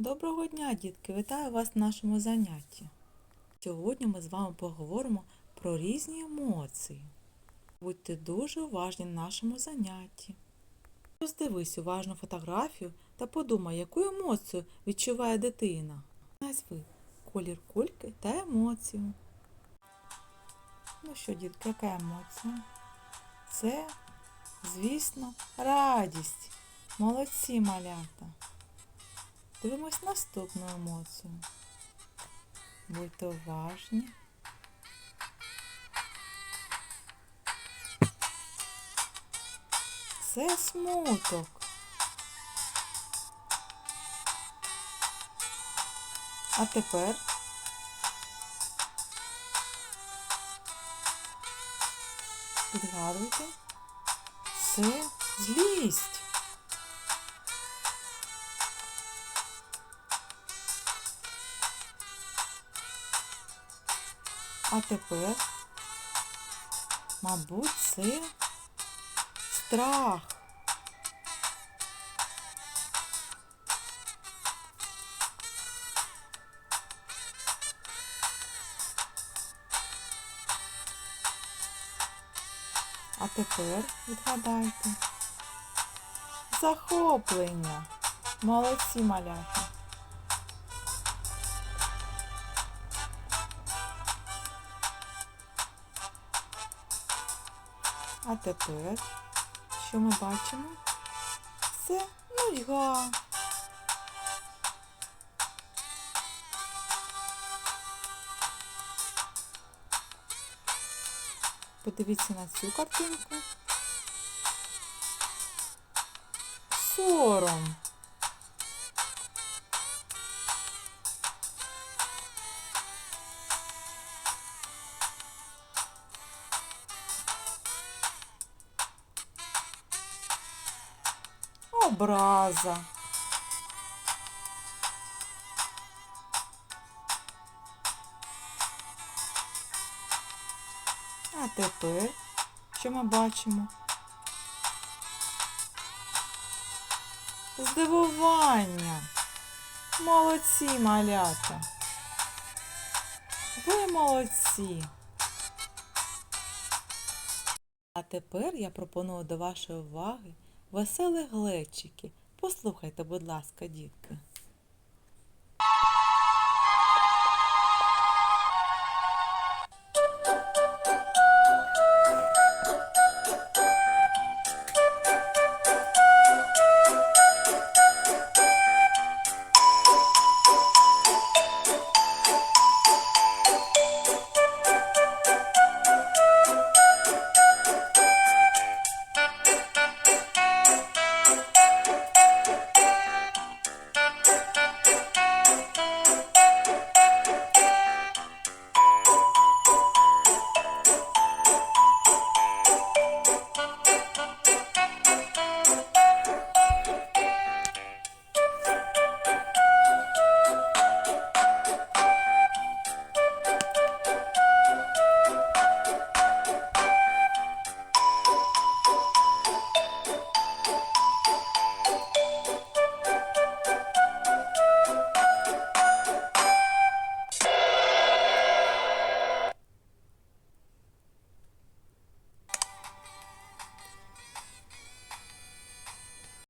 Доброго дня, дітки! Вітаю вас на нашому занятті. Сьогодні ми з вами поговоримо про різні емоції. Будьте дуже уважні на нашому занятті. Роздивись уважно фотографію та подумай, яку емоцію відчуває дитина. Назви колір кульки та емоцію. Ну що, дітки, яка емоція? Це, звісно, радість. Молодці малята. Дивимось наступну емоцію. Будьте уважні. Це смуток. А тепер підгадуйте. Це злість. А тепер, мабуть, це страх. А тепер відгадайте. Захоплення. Молодці малята. А тепер, що ми бачимо? Це нудьга. Подивіться на цю картинку. Сором. Образа. А тепер, що ми бачимо? Здивування. Молодці, малята. Ви молодці. А тепер я пропоную до вашої уваги веселі глечики. Послухайте, будь ласка, дітки.